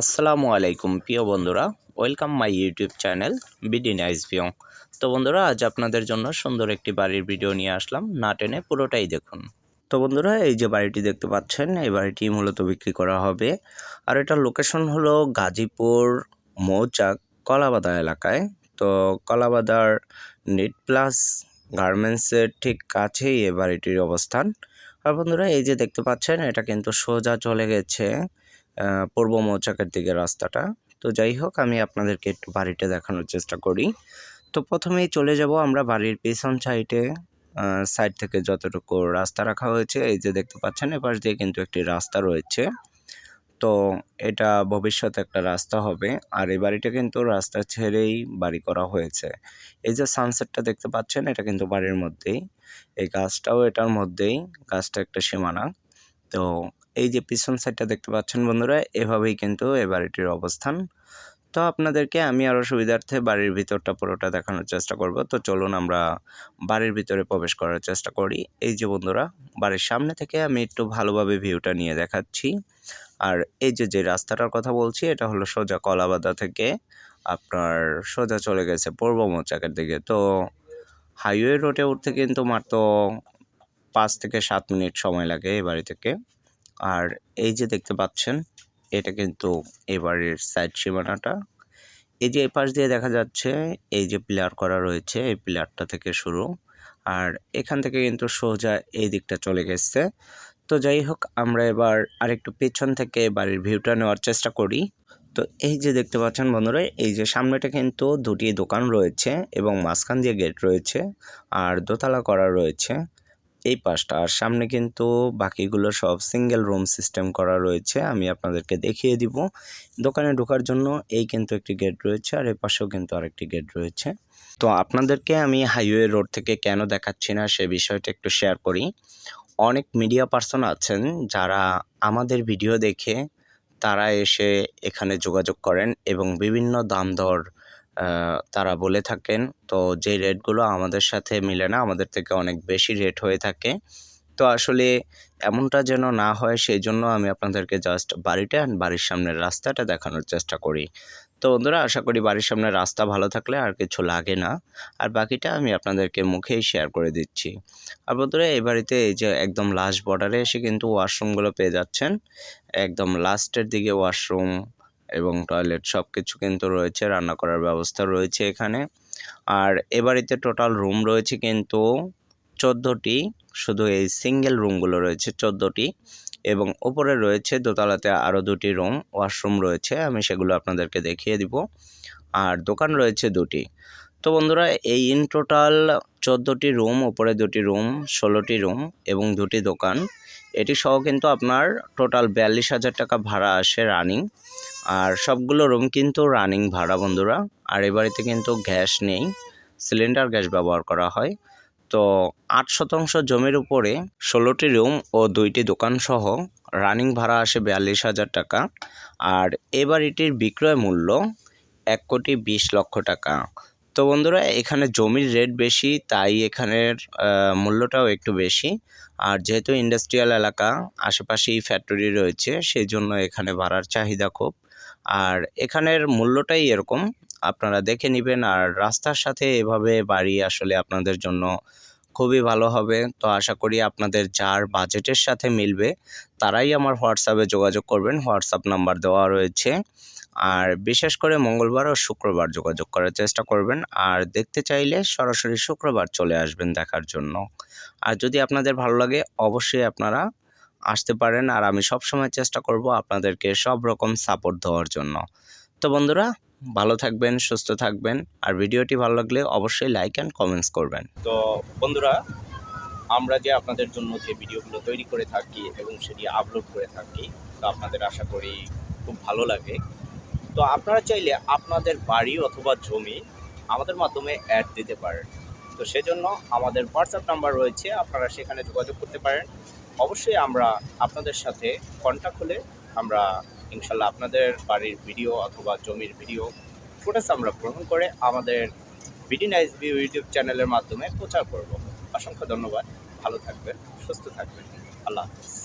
আসসালামু আলাইকুম, প্রিয় বন্ধুরা। Welcome my YouTube channel BD nice view তো বন্ধুরা, আজ আপনাদের জন্য সুন্দর একটি বাড়ির ভিডিও নিয়ে আসলাম। না টেনে পুরোটাই দেখুন। তো বন্ধুরা, এই যে বাড়িটি দেখতে পাচ্ছেন, এই বাড়িটি মূলত বিক্রি করা হবে। আর এটার লোকেশন হলো গাজীপুর মৌচাক কলাবাদা এলাকায়। তো কলাবাদার নেট প্লাস গার্মেন্টসের ঠিক কাছেই এই বাড়িটির অবস্থান। আর বন্ধুরা, এই যে দেখতে পাচ্ছেন, এটা কিন্তু সোজা চলে গেছে। পূর্ব মৌচাকের দিকে রাস্তাটা। তো যাই হোক, আমি আপনাদেরকে একটু বাড়িটা দেখানোর চেষ্টা করি। তো প্রথমেই চলে যাব আমরা বাড়ির পেছন সাইডে সাইড থেকে যতটুকু রাস্তা রাখা হয়েছে, এই যে দেখতে পাচ্ছেন, এপাশ দিয়ে কিন্তু একটি রাস্তা রয়েছে। তো এটা ভবিষ্যতে একটা রাস্তা হবে, আর এই বাড়িটা কিন্তু রাস্তা ছেড়েই বাড়ি করা হয়েছে। এই যে সানসেটটা দেখতে পাচ্ছেন, এটা কিন্তু বাড়ির মধ্যেই। এই গাছটাও এটার মধ্যেই, গাছটা একটা সীমানা। তো এই যে পিছন সাইডটা দেখতে পাচ্ছেন বন্ধুরা, এভাবেই কিন্তু এ বাড়িটির অবস্থান। তো আপনাদেরকে আমি আরও সুবিধার্থে বাড়ির ভিতরটা পুরোটা দেখানোর চেষ্টা করব। তো চলুন আমরা বাড়ির ভিতরে প্রবেশ করার চেষ্টা করি। এই যে বন্ধুরা, বাড়ির সামনে থেকে আমি একটু ভালোভাবে ভিউটা নিয়ে দেখাচ্ছি। আর এই যে যে রাস্তাটার কথা বলছি, এটা হলো সোজা কলাবাদা থেকে আপনার সোজা চলে গেছে পূর্ব মোচাকের দিকে। তো হাইওয়ে রোডে উঠতে কিন্তু মাত্র পাঁচ থেকে সাত মিনিট সময় লাগে এই বাড়ি থেকে। আর এই যে দেখতে পাচ্ছেন, এটা কিন্তু এই বাড়ির সাইড সীমানাটা। এই যে এপাশ দিয়ে দেখা যাচ্ছে, এই যে পিলার করা রয়েছে, এই পিলারটা থেকে শুরু। আর এখান থেকে কিন্তু সোজা এই দিকটা চলে গেছে। তো যাই হোক, আমরা এবার আরেকটু পেছন থেকে বাড়ির ভিউটা নেওয়ার চেষ্টা করি। তো এই যে দেখতে পাচ্ছেন বন্ধুরা, এই যে সামনেটা কিন্তু দুটি দোকান রয়েছে এবং মাঝখান দিয়ে গেট রয়েছে আর দোতলা করা রয়েছে। এই পাশটা। আর সামনে কিন্তু বাকিগুলো সব সিঙ্গেল রুম সিস্টেম করা রয়েছে। আমি আপনাদেরকে দেখিয়ে দিব। দোকানে ঢোকার জন্য এই কিন্তু একটি গেট রয়েছে আর এই পাশেও কিন্তু আরেকটি গেট রয়েছে। তো আপনাদেরকে আমি হাইওয়ে রোড থেকে কেন দেখাচ্ছি না সে বিষয়টা একটু শেয়ার করি। অনেক মিডিয়া পার্সন আছেন যারা আমাদের ভিডিও দেখে তারা এসে এখানে যোগাযোগ করেন এবং বিভিন্ন দাম দর তারা বলে থাকেন। তো যে রেটগুলো আমাদের সাথে মিলে না, আমাদের থেকে অনেক বেশি রেট হয়ে থাকে। তো আসলে এমনটা যেন না হয়, সেই জন্য আমি আপনাদেরকে জাস্ট বাড়িটা অ্যান্ড বাড়ির সামনের রাস্তাটা দেখানোর চেষ্টা করি। তো বন্ধুরা, আশা করি বাড়ির সামনে রাস্তা ভালো থাকলে আর কিছু লাগে না। আর বাকিটা আমি আপনাদেরকে মুখেই শেয়ার করে দিচ্ছি। আর বন্ধুরা, এই বাড়িতে এই যে একদম লাস্ট বর্ডারে এসে কিন্তু ওয়াশরুমগুলো পেয়ে যাচ্ছেন। একদম লাস্টের দিকে ওয়াশরুম এবং টয়লেট সব কিছু কিন্তু রয়েছে, রান্না করার ব্যবস্থা রয়েছে এখানে। আর এ বাড়িতে টোটাল রুম রয়েছে কিন্তু চোদ্দোটি, শুধু এই সিঙ্গেল রুমগুলো রয়েছে চোদ্দোটি এবং ওপরে রয়েছে দোতলাতে আরও দুটি রুম ওয়াশরুম রয়েছে, আমি সেগুলো আপনাদেরকে দেখিয়ে দিব। আর দোকান রয়েছে দুটি। তো বন্ধুরা, এই ইন টোটাল চোদ্দোটি রুম ওপরে দুটি রুম ষোলোটি রুম এবং দুটি দোকান। এটি সহ কিন্তু আপনার টোটাল বিয়াল্লিশ হাজার টাকা ভাড়া আসে রানিং আর সবগুলো রুম কিন্তু রানিং ভাড়া, বন্ধুরা। আর এ বাড়িতে কিন্তু গ্যাস নেই সিলিন্ডার গ্যাস ব্যবহার করা হয়। তো আট শতাংশ জমির উপরে ষোলোটি রুম ও দুইটি দোকান সহ রানিং ভাড়া আসে বিয়াল্লিশ হাজার টাকা। আর এ বাড়িটির বিক্রয় মূল্য এক কোটি বিশ লক্ষ টাকা। তো বন্ধুরা, এখানে জমির রেট বেশি, তাই এখানের মূল্যটাও একটু বেশি। আর যেহেতু ইন্ডাস্ট্রিয়াল এলাকা আশেপাশেই ফ্যাক্টরি রয়েছে সেই জন্য এখানে ভাড়ার চাহিদা খুব। আর এখানের মূল্যটাই এরকম, আপনারা দেখে নেবেন, আর রাস্তার সাথে এভাবে বাড়ি আসলে আপনাদের জন্য খুবই ভালো হবে। তো আশা করি আপনাদের যার বাজেটের সাথে মিলবে, তারাই আমার হোয়াটসঅ্যাপে যোগাযোগ করবেন। হোয়াটসঅ্যাপ নাম্বার দেওয়া রয়েছে। আর বিশেষ করে মঙ্গলবার ও শুক্রবার যোগাযোগ করার চেষ্টা করবেন। আর দেখতে চাইলে সরাসরি শুক্রবার চলে আসবেন দেখার জন্য। আর যদি আপনাদের ভালো লাগে, অবশ্যই আপনারা আসতে পারেন। আর আমি সব সময় চেষ্টা করব আপনাদেরকে সব রকম সাপোর্ট দেওয়ার জন্য। তো বন্ধুরা ভালো থাকবেন, সুস্থ থাকবেন। আর ভিডিওটি ভালো লাগলে অবশ্যই লাইক অ্যান্ড কমেন্টস করবেন। তো বন্ধুরা, আমরা যে আপনাদের জন্য যে ভিডিওগুলো তৈরি করে থাকি এবং সেটি আপলোড করে থাকি, তো আপনাদের আশা করি খুব ভালো লাগে। তো আপনারা চাইলে আপনাদের বাড়ি অথবা জমি আমাদের মাধ্যমে অ্যাড দিতে পারেন। তো সেজন্য আমাদের হোয়াটসঅ্যাপ নাম্বার রয়েছে, আপনারা সেখানে যোগাযোগ করতে পারেন। অবশ্যই আমরা আপনাদের সাথে কন্ট্যাক্ট হলে আমরা ইনশাল্লাহ আপনাদের বাড়ির ভিডিও অথবা জমির ভিডিও, ফুটেজ আমরা গ্রহণ করে আমাদের বিডি নাইস ভিউ ইউটিউব চ্যানেলের মাধ্যমে প্রচার করব। অসংখ্য ধন্যবাদ। ভালো থাকবেন, সুস্থ থাকবেন। আল্লাহ হাফিজ।